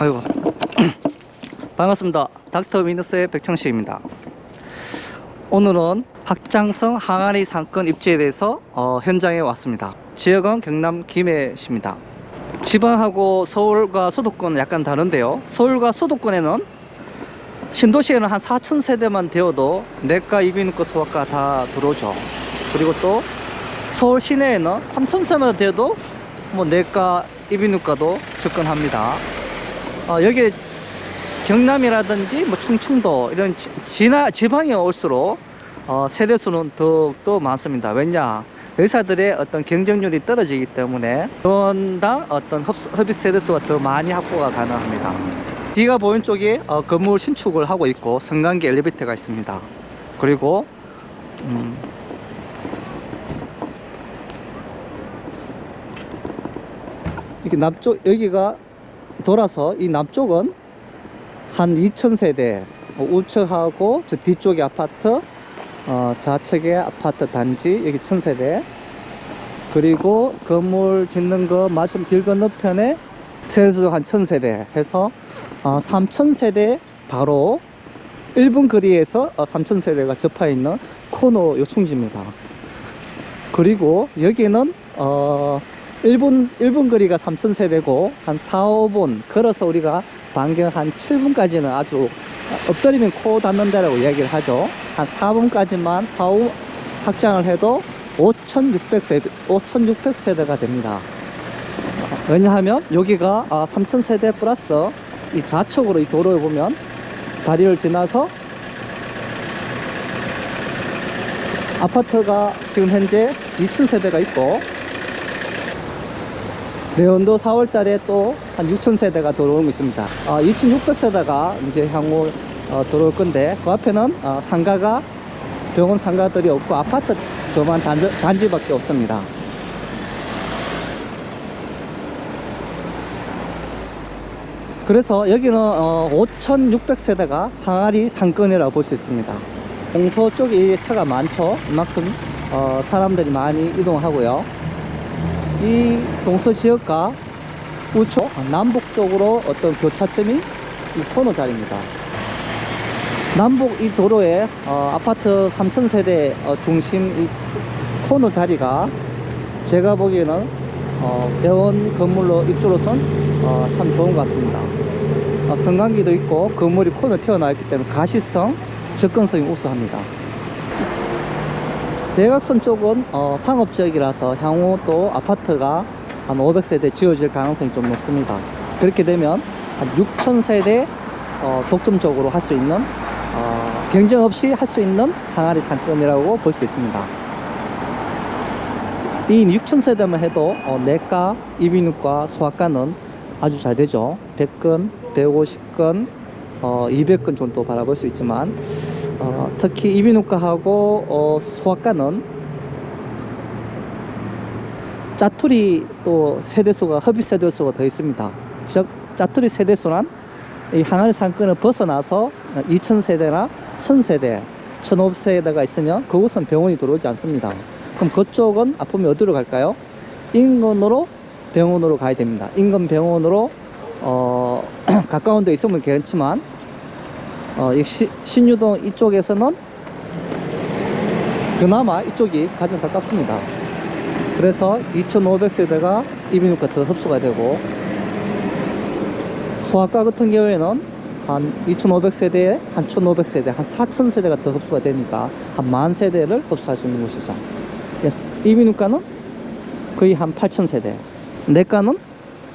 아이고. 반갑습니다. 닥터 미너스의 백창식입니다. 오늘은 확장성 항아리 상권 입지에 대해서 어, 현장에 왔습니다. 지역은 경남 김해시입니다. 지방하고 서울과 수도권은 약간 다른데요. 서울과 수도권에는 신도시에는 한 4천 세대만 되어도 내과 이비인후과 소아과 다 들어오죠. 그리고 또 서울 시내에는 3천 세만 되어도 뭐 내과 이비인후과도 접근합니다 어, 여기 경남이라든지 뭐 충청도 이런 지- 지나 지방에 올수록 어, 세대수는 더욱더 많습니다. 왜냐? 의사들의 어떤 경쟁률이 떨어지기 때문에 병원당 어떤 흡, 흡입 세대수가 더 많이 확보가 가능합니다. 뒤가 보이는 쪽에 어, 건물 신축을 하고 있고 성관계 엘리베이터가 있습니다. 그리고 음, 이렇게 남쪽 여기가 돌아서 이 남쪽은 한 2,000세대 우측하고 저 뒤쪽에 아파트 어, 좌측에 아파트 단지 여기 1,000세대 그리고 건물 짓는 거 마침 길 건너편에 세수 한 1,000세대 해서 어, 3,000세대 바로 1분 거리에서 어, 3,000세대가 접해 있는 코너 요충지입니다. 그리고 여기는 어 1분 1분 거리가 3,000세대고 한 4, 5분 걸어서 우리가 반경 한 7분까지는 아주 엎드리면 코 닿는 데라고 이야기를 하죠. 한 4분까지만 4, 5 확장을 해도 5,600세대 5,600세대가 됩니다. 왜냐하면 여기가 3,000세대 플러스 이 좌측으로 이 도로에 보면 다리를 지나서 아파트가 지금 현재 2,000세대가 있고 내년도 4월 달에 또 한 6,000세대가 들어오고 있습니다. 아, 2,600세대가 이제 향후 어, 들어올 건데 그 앞에는 어, 상가가 병원 상가들이 없고 아파트 조만 단지, 단지밖에 없습니다. 그래서 여기는 어, 5,600세대가 항아리 상권이라고 볼 수 있습니다. 동서 쪽에 차가 많죠. 이만큼 어, 사람들이 많이 이동하고요. 이 동서 지역과 우측 남북 쪽으로 어떤 교차점이 이 코너 자리입니다. 남북 이 도로에 어, 아파트 3,000세대 어, 중심 이 코너 자리가 제가 보기에는 어, 병원 건물로 입주로선 어, 참 좋은 것 같습니다. 어, 성관계도 있고 건물이 코너 튀어나와 있기 때문에 가시성, 접근성이 우수합니다. 대각선 쪽은 어, 상업 지역이라서 향후 또 아파트가 한 500세대 지어질 가능성이 좀 높습니다. 그렇게 되면 한 6,000세대 어, 독점적으로 할 수 있는 어, 경쟁 없이 할 수 있는 항아리 상권이라고 볼 수 있습니다. 이 6,000세대만 해도 어, 내과, 이비인후과, 소아과는 아주 잘 되죠. 100건, 150건, 어, 200건 정도 바라볼 수 있지만 어, 특히 이비인후과하고 어, 소아과는 짜투리 또 세대수가 흡입 세대수가 더 있습니다. 즉 짜투리 세대수란 이 항아리 상권을 벗어나서 2,000세대나 1,000세대, 1,500세대가 있으면 그곳은 병원이 들어오지 않습니다. 그럼 그쪽은 아프면 어디로 갈까요? 인근으로 병원으로 가야 됩니다. 인근 병원으로 어, 가까운 데 있으면 괜찮지만 어, 이 시- 신유동 이쪽에서는 그나마 이쪽이 가장 가깝습니다. 그래서 2,500세대가 이비인후과 더 흡수가 되고 소아과 같은 경우에는 한 2,500세대에 한 1,500세대, 한 4,000세대가 더 흡수가 되니까 한 만 세대를 흡수할 수 있는 곳이죠. 예, 이비인후과는 거의 한 8,000세대, 내과는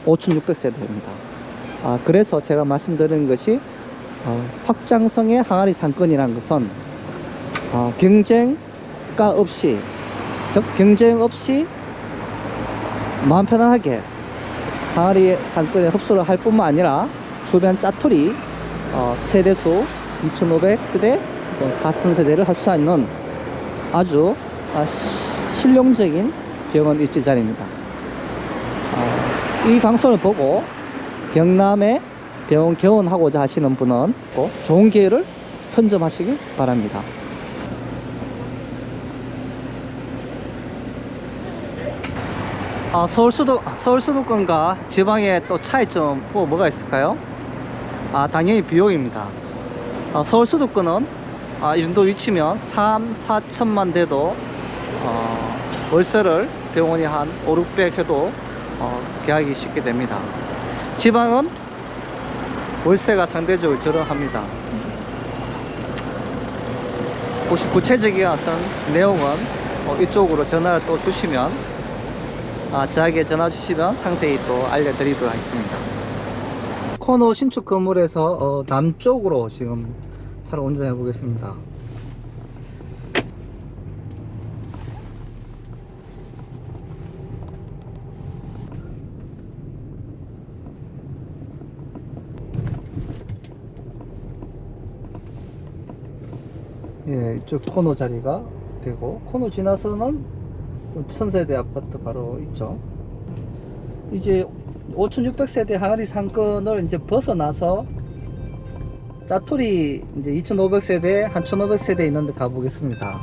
5,600세대입니다. 아, 그래서 제가 말씀드리는 것이 어, 확장성의 항아리 상권이라는 것은 어, 경쟁가 없이 즉 경쟁 없이 마음 편안하게 항아리 상권에 흡수를 할 뿐만 아니라 주변 짜투리 어, 세대수 2,500세대, 4,000세대를 할 수 있는 아주 아, 시- 실용적인 병원 입지 자리입니다. 어, 이 방송을 보고 경남에 병원 개원하고자 하시는 분은 꼭 좋은 기회를 선점하시기 바랍니다. 아, 서울 수도 서울 수도권과 지방의 또 차이점 뭐 뭐가 있을까요? 아, 당연히 비용입니다. 아, 서울 수도권은 아, 이 정도 위치면 3, 4천만 돼도 어, 월세를 병원이 한 5, 600 해도 어, 계약이 쉽게 됩니다. 지방은 월세가 상대적으로 저렴합니다. 혹시 구체적인 어떤 내용은 어, 이쪽으로 전화를 또 주시면 아, 저에게 전화 주시면 상세히 또 알려드리도록 하겠습니다. 코노 신축 건물에서 어, 남쪽으로 지금 차를 운전해 보겠습니다. 예, 이쪽 코너 자리가 되고 코너 지나서는 또 천세대 아파트 바로 있죠. 이제 5,600세대 항아리 상권을 이제 벗어나서 짜투리 이제 2,500세대, 1,500세대 있는데 가보겠습니다.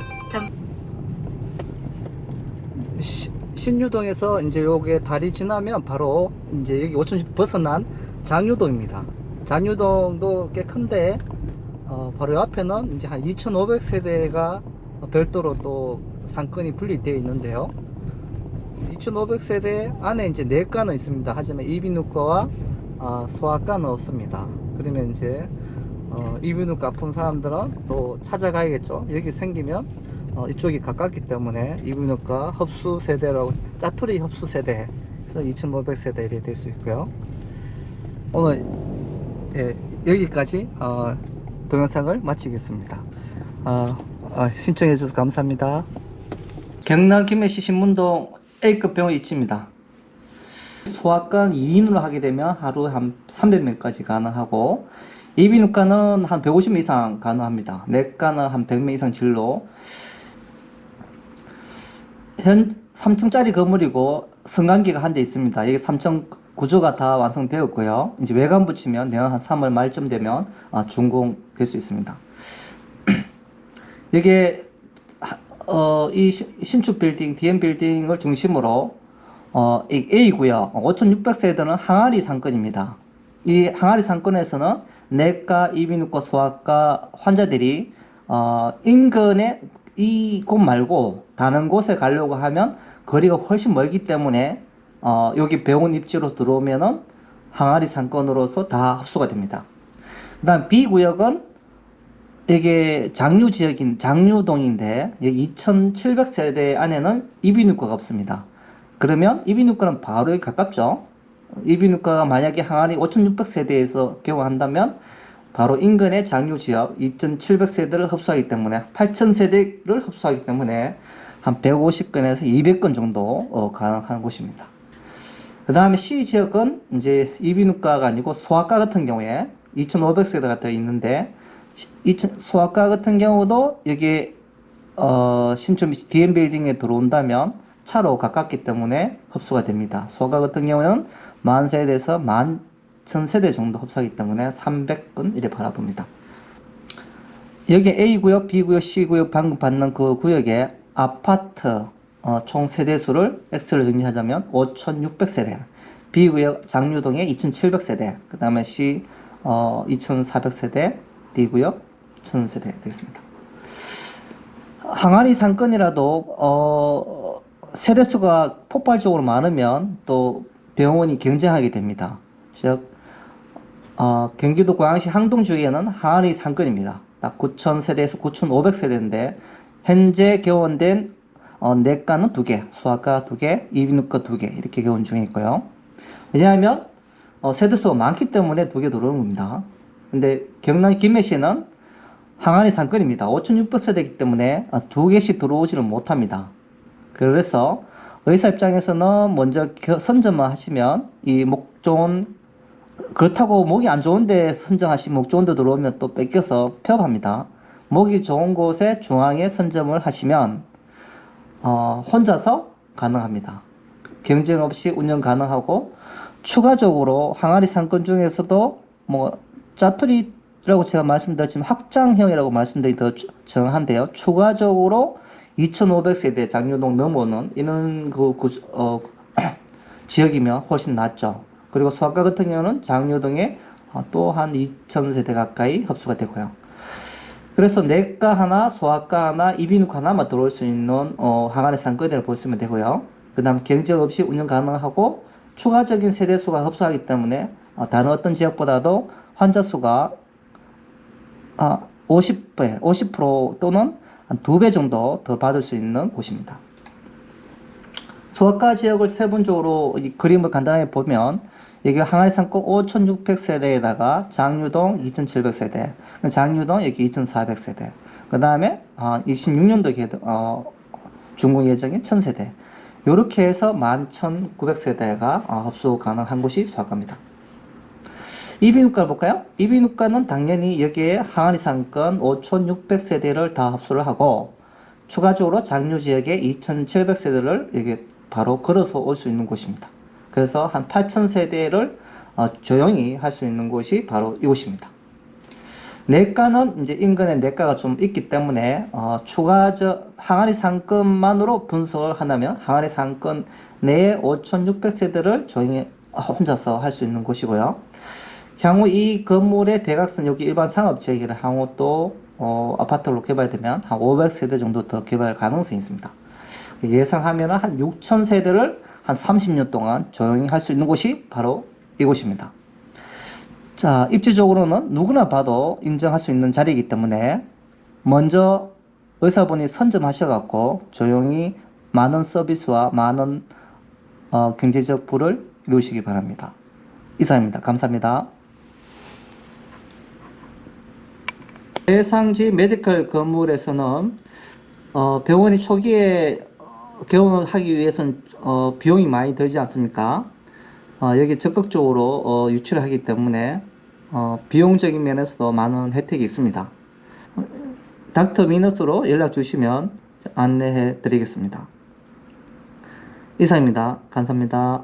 시- 신유동에서 이제 요게 다리 지나면 바로 이제 여기 5,000 벗어난 장유동입니다. 장유동도 꽤 큰데 어, 바로 옆에는 이제 한 2,500세대가 별도로 또 상권이 분리되어 있는데요. 2,500세대 안에 이제 내과는 있습니다. 하지만 이비인후과와 아, 소아과는 없습니다. 그러면 이제 어, 이비인후과 아픈 사람들은 또 찾아가야겠죠. 여기 생기면 어, 이쪽이 가깝기 때문에 이비인후과 흡수 세대라고 짜투리 흡수 세대 그래서 2,500세대 이렇게 될수 있고요. 오늘 예, 여기까지 어, 동영상을 마치겠습니다. 어, 어, 신청해 주셔서 감사합니다. 경남 김해시 신문동 A급 병원 입지입니다. 소아과 2인으로 하게 되면 하루에 한 300명까지 가능하고 이비인후과는 한 150명 이상 가능합니다. 내과는 한 100명 이상 진로 현 3층짜리 건물이고 성관계가 한 대 있습니다. 여기 3층 구조가 다 완성되었고요. 이제 외관 붙이면 내년 한 3월 말쯤 되면 아, 준공될 수 있습니다. 이게 하- 어, 이 시- 신축 빌딩, DM 빌딩을 중심으로 어, 이 A구역 5,600세대는 항아리 상권입니다. 이 항아리 상권에서는 내과, 이비인후과, 소아과 환자들이 어, 인근에 이곳 말고 다른 곳에 가려고 하면 거리가 훨씬 멀기 때문에 어, 여기 병원 입지로 들어오면은 항아리 상권으로서 다 흡수가 됩니다. 그 다음 B 구역은 이게 장류 지역인 장류동인데 여기 2,700세대 안에는 이비인후과가 없습니다. 그러면 이비인후과는 바로 가깝죠. 이비인후과가 만약에 항아리 5,600세대에서 개원한다면 바로 인근의 장류 지역 2,700세대를 흡수하기 때문에 8,000세대를 흡수하기 때문에 한 150건에서 200건 정도 어, 가능한 곳입니다. 그 다음에 C 지역은 이제 이비인후과가 아니고 소아과 같은 경우에 2,500세대가 더 있는데 2000, 소아과 같은 경우도 여기 어, 신촌 DM 빌딩에 들어온다면 차로 가깝기 때문에 흡수가 됩니다. 소아과 같은 경우는 만 세대에서 만 천세대 정도 흡수하기 때문에 300건 이래 바라봅니다. 여기 A구역, B구역, C구역 방금 받는 그 구역에 아파트 어, 총 세대수를 X를 정리하자면 5,600세대, B구역 장류동에 2,700세대, 그 다음에 C 어, 2,400세대, D구역 1,000세대 되겠습니다. 항아리 상권이라도 어, 세대수가 폭발적으로 많으면 또 병원이 경쟁하게 됩니다. 즉 어, 경기도 고양시 항동 주위에는 항아리 상권입니다. 딱 9,000세대에서 9,500세대인데 현재 개원된 어, 내과는 두 개, 소아과 두 개, 이비인후과 두 개 이렇게 개원 중에 있고요. 왜냐하면 어, 세대수가 많기 때문에 두 개 들어오는 겁니다. 근데 경남 김해시는 항아리 상권입니다. 5,600세대이기 때문에 어, 두 개씩 들어오지를 못합니다. 그래서 의사 입장에서는 먼저 겨- 선점만 하시면 이 목 좋은 그렇다고 목이 안 좋은데 선정하시면 목 좋은 데 들어오면 또 뺏겨서 폐업합니다. 목이 좋은 곳에 중앙에 선점을 하시면 어, 혼자서 가능합니다. 경쟁 없이 운영 가능하고 추가적으로 항아리 상권 중에서도 뭐 짜투리라고 제가 말씀드렸지만 확장형이라고 말씀드리 더 주- 정한데요. 추가적으로 2,500세대 장류동 넘어오는 이런 그, 구- 어, 지역이면 훨씬 낫죠. 그리고 소아과 같은 경우는 장류동에 어, 또한 2,000세대 가까이 흡수가 되고요. 그래서 내과 하나, 소아과 하나, 이비인후과 하나만 들어올 수 있는 어, 항아리 상권을 보시면 되고요. 그 다음 경쟁 없이 운영 가능하고 추가적인 세대 수가 흡수하기 때문에 어, 다른 어떤 지역보다도 환자 수가 아, 50배, 50% 또는 한 2배 정도 더 받을 수 있는 곳입니다. 소아과 지역을 세분적으로 이 그림을 간단하게 보면 여기 항아리 상권 5,600세대에다가 장유동 2,700세대, 장유동 여기 2,400세대, 그 다음에 아, 26년도 개 어, 준공 예정인 1,000세대. 이렇게 해서 11,900세대가 어, 흡수 가능한 곳이 소아과입니다. 이비인후과를 볼까요? 이비인후과는 당연히 여기에 항아리 상권 5,600세대를 다 흡수를 하고 추가적으로 장류 지역에 2,700세대를 여기 바로 걸어서 올 수 있는 곳입니다. 그래서 한 8,000세대를 어, 조용히 할 수 있는 곳이 바로 이곳입니다. 내과는 이제 인근에 내과가 좀 있기 때문에 어, 추가적 항아리 상권만으로 분석을 한다면 항아리 상권 내에 5,600세대를 조용히 혼자서 할 수 있는 곳이고요. 향후 이 건물의 대각선 여기 일반 상업 지역이라 향후 또 어, 아파트로 개발되면 한 500세대 정도 더 개발 가능성이 있습니다. 예상하면 한 6,000세대를 한 30년 동안 조용히 할 수 있는 곳이 바로 이곳입니다. 자, 입지적으로는 누구나 봐도 인정할 수 있는 자리이기 때문에 먼저 의사분이 선점하셔갖고 조용히 많은 서비스와 많은 어, 경제적 부를 이루시기 바랍니다. 이상입니다. 감사합니다. 대상지 메디컬 건물에서는 어, 병원이 초기에 어, 개원을 하기 위해서는 어, 비용이 많이 들지 않습니까? 어, 여기 적극적으로 어, 유치를 하기 때문에 어, 비용적인 면에서도 많은 혜택이 있습니다. 닥터 미너스로 연락 주시면 안내해 드리겠습니다. 이상입니다. 감사합니다.